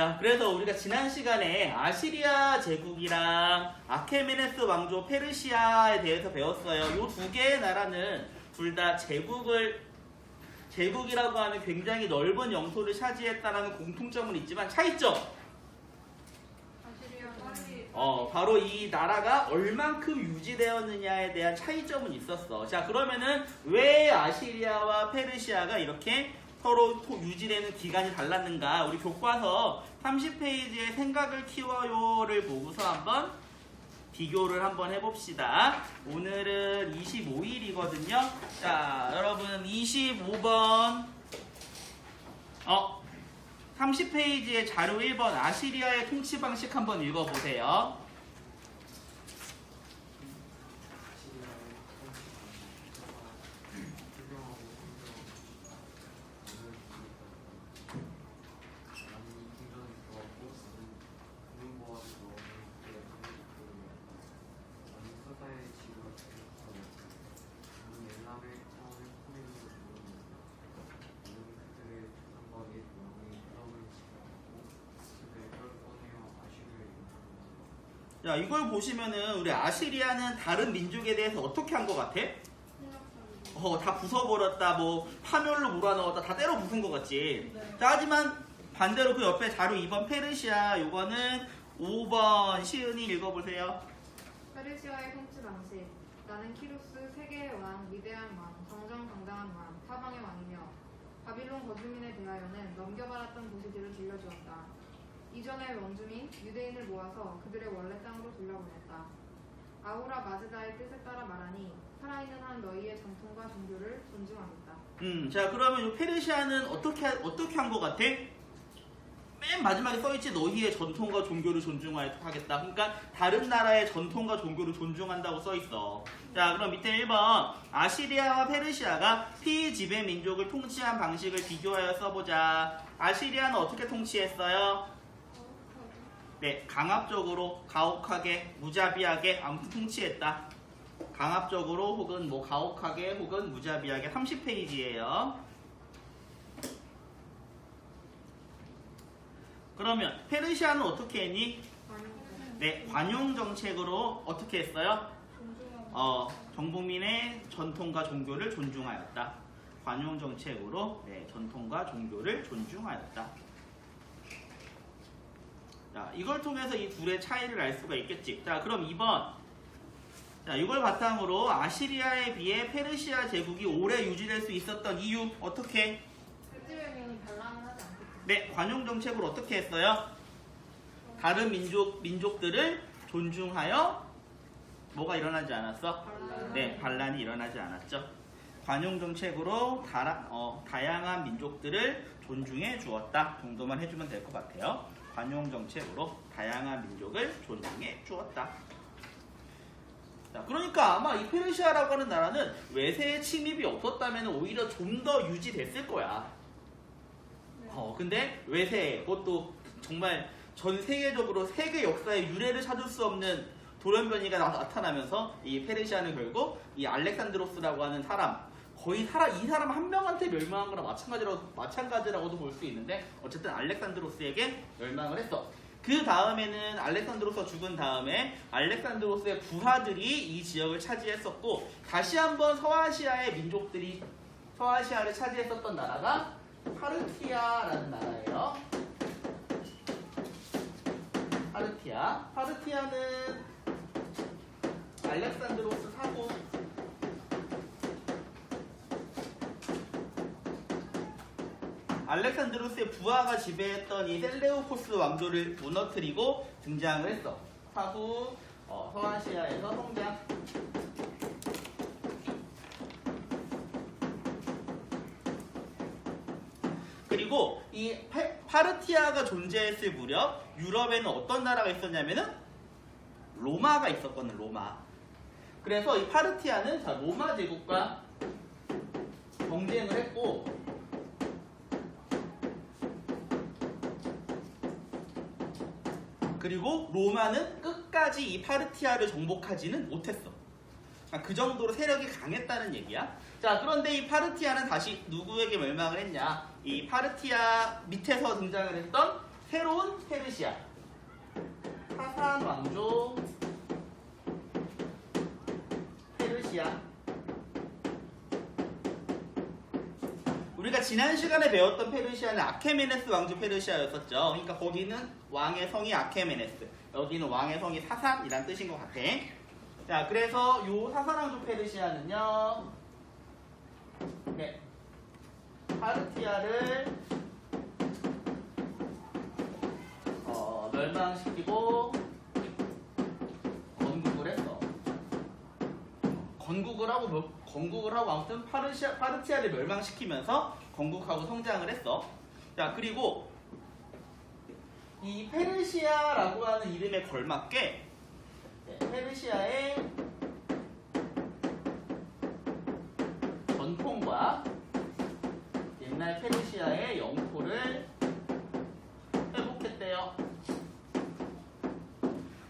자, 그래서 우리가 지난 시간에 아시리아 제국이랑 아케메네스 왕조 페르시아에 대해서 배웠어요. 이 두 개의 나라는 둘 다 제국을 제국이라고 하는 굉장히 넓은 영토를 차지했다라는 공통점은 있지만 차이점. 어, 바로 이 나라가 얼만큼 유지되었느냐에 대한 차이점은 있었어. 자, 그러면은 왜 아시리아와 페르시아가 이렇게 서로 토- 유지되는 기간이 달랐는가? 우리 교과서 30페이지에 생각을 키워요를 보고서 한번 비교를 한번 해봅시다. 오늘은 25일이거든요. 자, 여러분 25번 어 30페이지의 자료 1번 아시리아의 통치 방식 한번 읽어보세요. 자, 이걸 보시면은 우리 아시리아는 다른 민족에 대해서 어떻게 한 것 같아? 어, 다 부숴버렸다, 뭐, 파멸로 몰아넣었다, 다 때려 부순 것 같지? 네. 자, 하지만 반대로 그 옆에 자료 2번 페르시아, 요거는 5번 시은이 읽어보세요. 페르시아의 통치 방식 나는 키루스 세계의 왕 위대한 왕 정정당당한 왕 사방의 왕이며 바빌론 거주민에 대하여는 넘겨받았던 도시들을 들려주었다 이전의 원주민 유대인을 모아서 그들의 원래 땅으로 돌려보냈다 아우라 마즈다의 뜻에 따라 말하니 살아있는 한 너희의 전통과 종교를 존중하겠다 음, 자, 그러면 이 페르시아는 어떻게, 어떻게 한 것 같아? 맨 마지막에 써있지, 너희의 전통과 종교를 존중하겠다. 그러니까 다른 나라의 전통과 종교를 존중한다고 써있어. 자, 그럼 밑에 1번. 아시리아와 페르시아가 피지배 민족을 통치한 방식을 비교하여 써보자. 아시리아는 어떻게 통치했어요? 네, 강압적으로, 가혹하게, 무자비하게, 아무튼 통치했다. 강압적으로 혹은 뭐 가혹하게 혹은 무자비하게 30페이지예요. 그러면 페르시아는 어떻게 했니? 네, 관용 정책으로 어떻게 했어요? 어, 정복민의 전통과 종교를 존중하였다. 관용 정책으로 네, 전통과 종교를 존중하였다. 자, 이걸 통해서 이 둘의 차이를 알 수가 있겠지. 자, 그럼 2번. 자, 이걸 바탕으로 아시리아에 비해 페르시아 제국이 오래 유지될 수 있었던 이유 어떻게? 네, 관용 정책으로 어떻게 했어요? 다른 민족 민족들을 존중하여 뭐가 일어나지 않았어? 네, 반란이 일어나지 않았죠. 관용 정책으로 다라, 어, 다양한 민족들을 존중해 주었다 정도만 해주면 될 것 같아요. 관용 정책으로 다양한 민족을 존중해 주었다. 자, 그러니까 아마 이 페르시아라고 하는 나라는 외세의 침입이 없었다면 오히려 좀 더 유지됐을 거야. 어, 근데 외세, 그것도 정말 전 세계적으로 세계 역사의 유래를 찾을 수 없는 돌연변이가 나- 나타나면서 이 페르시아는 결국 이 알렉산드로스라고 하는 사람, 거의 사람, 이 사람 한 명한테 멸망한 거랑 마찬가지라고, 마찬가지라고도 볼 수 있는데, 어쨌든 알렉산드로스에게 멸망을 했어. 그 다음에는 알렉산드로스가 죽은 다음에 알렉산드로스의 부하들이 이 지역을 차지했었고, 다시 한번 서아시아의 민족들이 서아시아를 차지했었던 나라가 파르티아라는 나라예요. 파르티아. 파르티아는 알렉산드로스 사고 알렉산드로스의 부하가 지배했던 이 셀레우코스 왕조를 무너뜨리고 등장을 했어. 사후 어, 서아시아에서 성장. 그리고 이 페- 파르티아가 존재했을 무렵 유럽에는 어떤 나라가 있었냐면은 로마가 있었거든 로마. 그래서 이 파르티아는 자 로마 제국과 경쟁을 했고 그리고 로마는 끝까지 이 파르티아를 정복하지는 못했어. 아, 그 정도로 세력이 강했다는 얘기야. 자, 그런데 이 파르티아는 다시 누구에게 멸망을 했냐? 이 파르티아 밑에서 등장을 했던 새로운 페르시아 사산 왕조 페르시아 우리가 지난 시간에 배웠던 페르시아는 아케메네스 왕조 페르시아였었죠. 그러니까 거기는 왕의 성이 아케메네스, 여기는 왕의 성이 사산이란 뜻인 것 같아. 자, 그래서 요 사산 왕조 페르시아는요, 네, 파르티아를 어, 멸망시키고 건국을 했어. 건국을 하고 멸- 건국을 하고 아무튼 파르시아, 파르티아를 멸망시키면서 건국하고 성장을 했어. 자 그리고 이 페르시아라고 하는 이름에 걸맞게 네, 페르시아의 전통과 옛날 페르시아의 영토를 회복했대요.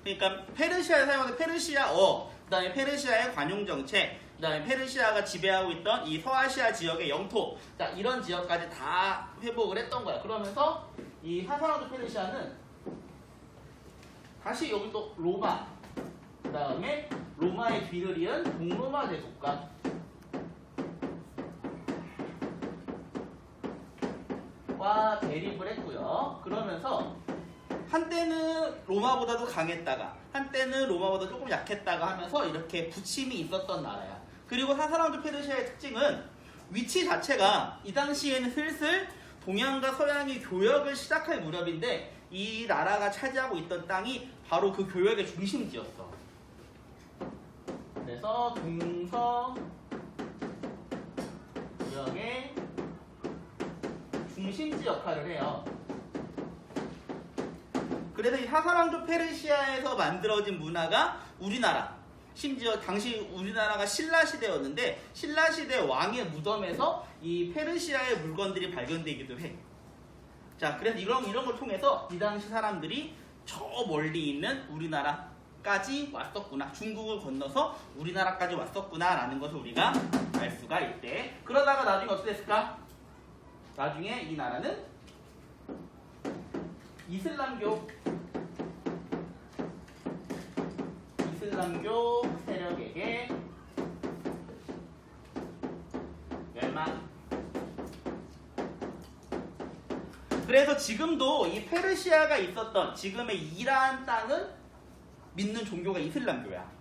그러니까 페르시아에 사용하는 페르시아어, 그 다음에 페르시아의 관용 정책, 그 다음에 페르시아가 지배하고 있던 이 서아시아 지역의 영토, 자 이런 지역까지 다 회복을 했던 거야. 그러면서 이 사사라도 페르시아는 다시 여기 또 로마, 그 다음에 로마의 뒤를 이은 동로마 제국과 와 대립을 했고요. 그러면서 한때는 로마보다도 강했다가 한때는 로마보다 조금 약했다가 하면서 이렇게 부침이 있었던 나라야. 그리고 사사랑조 페르시아의 특징은 위치 자체가 이 당시에는 슬슬 동양과 서양이 교역을 시작할 무렵인데 이 나라가 차지하고 있던 땅이 바로 그 교역의 중심지였어. 그래서 동서 구역의 중심지 역할을 해요. 그래서 이 사사랑조 페르시아에서 만들어진 문화가 우리나라 심지어 당시 우리나라가 신라 시대였는데 신라 시대 왕의 무덤에서 이 페르시아의 물건들이 발견되기도 해. 자, 그래서 이런 이런 걸 통해서 이 당시 사람들이 저 멀리 있는 우리나라까지 왔었구나. 중국을 건너서 우리나라까지 왔었구나라는 것을 우리가 알 수가 있대. 그러다가 나중에 어떻게 됐을까? 나중에 이 나라는 이슬람교 이슬람교 세력에게 멸망. 그래서 지금도 이 페르시아가 있었던 지금의 이란 땅은 믿는 종교가 이슬람교야.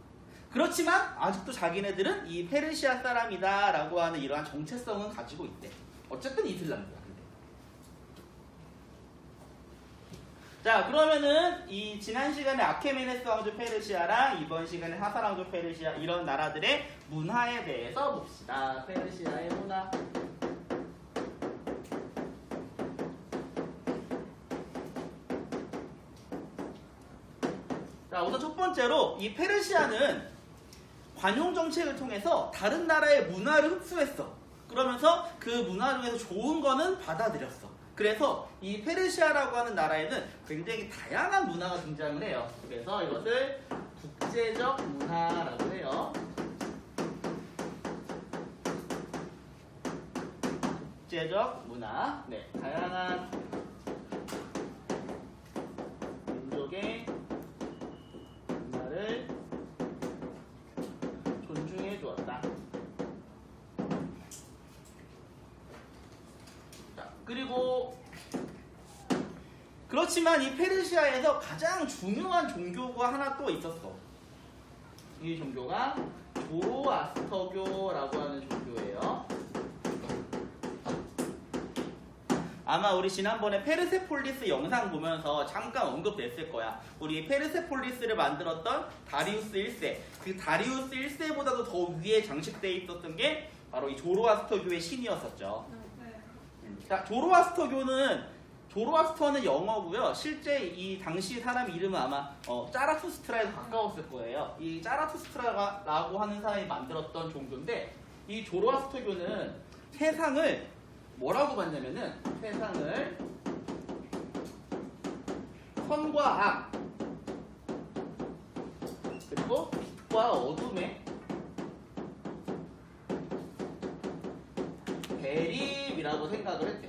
그렇지만 아직도 자기네들은 이 페르시아 사람이다라고 하는 이러한 정체성은 가지고 있대. 어쨌든 이슬람교야. 근데. 자 그러면은 이 지난 시간에 아케메네스 왕조 페르시아랑 이번 시간에 하사 왕조 페르시아 이런 나라들의 문화에 대해서 봅시다. 페르시아의 문화. 자 우선 첫 번째로 이 페르시아는 관용 정책을 통해서 다른 나라의 문화를 흡수했어. 그러면서 그 문화 중에서 좋은 거는 받아들였어. 그래서 이 페르시아라고 하는 나라에는 굉장히 다양한 문화가 등장을 해요. 그래서 이것을 국제적 문화라고 해요. 국제적 문화. 네, 다양한 민족의 문화를 존중해 주었다. 자, 그리고 그렇지만 이 페르시아에서 가장 중요한 종교가 하나 또 있었어. 이 종교가 조로아스터교라고 하는 종교예요. 아마 우리 지난번에 페르세폴리스 영상 보면서 잠깐 언급됐을 거야. 우리 페르세폴리스를 만들었던 다리우스 1세. 그 다리우스 1세보다도 더 위에 장식되어 있었던 게 바로 이 조로아스터교의 신이었었죠. 네. 자, 조로아스터교는 조로아스터는 영어고요. 실제 이 당시 사람 이름은 아마 어, 짜라투스트라에 가까웠을 거예요. 이 짜라투스트라라고 하는 사람이 만들었던 종교인데 이 조로아스터교는 세상을 뭐라고 봤냐면은 세상을 선과 악 그리고 빛과 어둠의 대립이라고 생각을 했대. 어,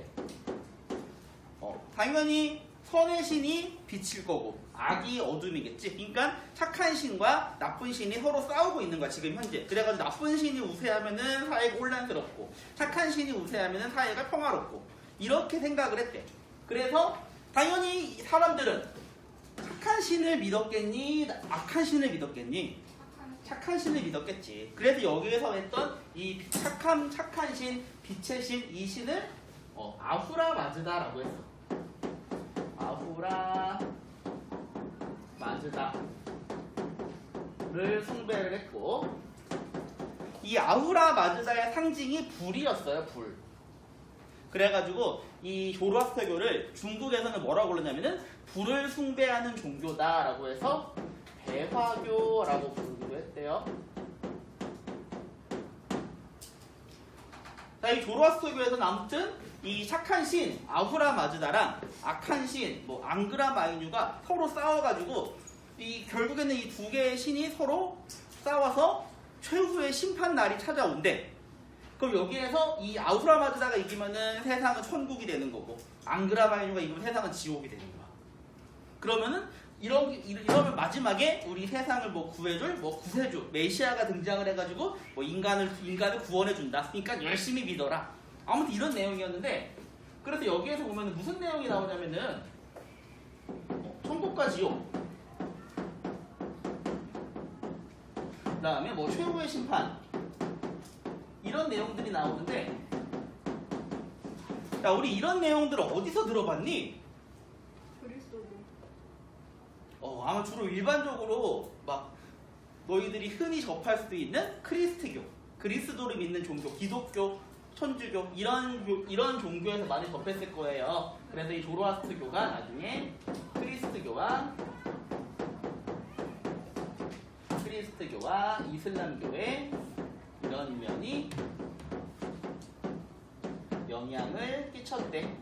당연히 선의 신이 빛일 거고 악이 어둠이겠지. 그러니까 착한 신과 나쁜 신이 서로 싸우고 있는 거야 지금 현재. 그래가지고 나쁜 신이 우세하면은 사회가 혼란스럽고 착한 신이 우세하면은 사회가 평화롭고 이렇게 생각을 했대. 그래서 당연히 이 사람들은 착한 신을 믿었겠니? 악한 신을 믿었겠니? 착한 신을 믿었겠지. 그래서 여기에서 했던 이 착한 착한 신, 빛의 신, 이 신을 어, 아후라 마즈다라고 했어. 아후라 마즈다를 숭배를 했고 이 아후라 마즈다의 상징이 불이었어요. 불. 그래가지고 이 조로아스터교를 중국에서는 뭐라고 부르냐면은 불을 숭배하는 종교다라고 해서 대화교라고 부르기도 했대요. 자, 이 조로아스터교에서는 아무튼 이 착한 신 아후라 마즈다랑 악한 신 뭐 앙그라 마이뉴가 서로 싸워가지고 이 결국에는 이 두 개의 신이 서로 싸워서 최후의 심판 날이 찾아온대. 그럼 여기에서 이 아후라 마즈다가 이기면은 세상은 천국이 되는 거고 앙그라 마이뉴가 이기면 세상은 지옥이 되는 거야. 그러면은 이런 이러면 마지막에 우리 세상을 뭐 구해줄 뭐 구세주 메시아가 등장을 해가지고 뭐 인간을 인간을 구원해 준다. 그러니까 열심히 믿어라. 아무튼 이런 내용이었는데 그래서 여기에서 보면 무슨 내용이 나오냐면은 어, 천국과 지옥. 그 다음에 뭐 최후의 심판 이런 내용들이 나오는데 야 우리 이런 내용들을 어디서 들어봤니? 어, 아마 주로 일반적으로 막 너희들이 흔히 접할 수도 있는 크리스트교, 그리스도를 믿는 종교, 기독교, 천주교 이런 교- 이런 종교에서 많이 접했을 거예요. 그래서 이 조로아스트교가 나중에 크리스트교와 크리스트교와 이슬람교의 이런 면이 영향을 끼쳤대.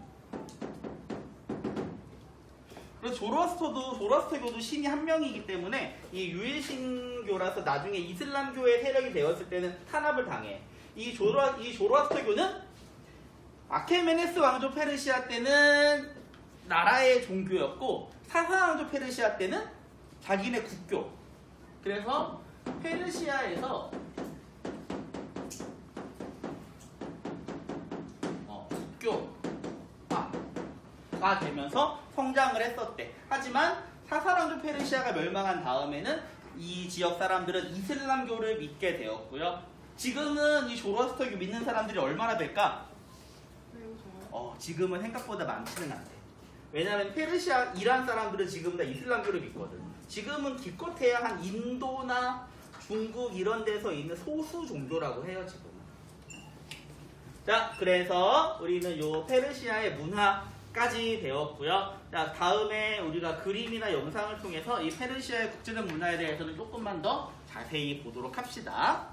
그래서 조로아스터도 조로아스터교도 신이 한 명이기 때문에 이 유일신교라서 나중에 이슬람교의 세력이 되었을 때는 탄압을 당해. 이 조로 이 조로아스터교는 아케메네스 왕조 페르시아 때는 나라의 종교였고 사사 왕조 페르시아 때는 자기네 국교. 그래서 페르시아에서 어, 국교가 되면서 성장을 했었대. 하지만 사사랑조 페르시아가 멸망한 다음에는 이 지역 사람들은 이슬람교를 믿게 되었고요. 지금은 이 조로아스터교 믿는 사람들이 얼마나 될까? 어, 지금은 생각보다 많지는 않대. 왜냐하면 페르시아, 이란 사람들은 지금 다 이슬람교를 믿거든. 지금은 기껏해야 한 인도나 중국 이런 데서 있는 소수 종교라고 해요, 지금은. 자, 그래서 우리는 요 페르시아의 문화까지 배웠고요. 자, 다음에 우리가 그림이나 영상을 통해서 이 페르시아의 국제적 문화에 대해서는 조금만 더 자세히 보도록 합시다.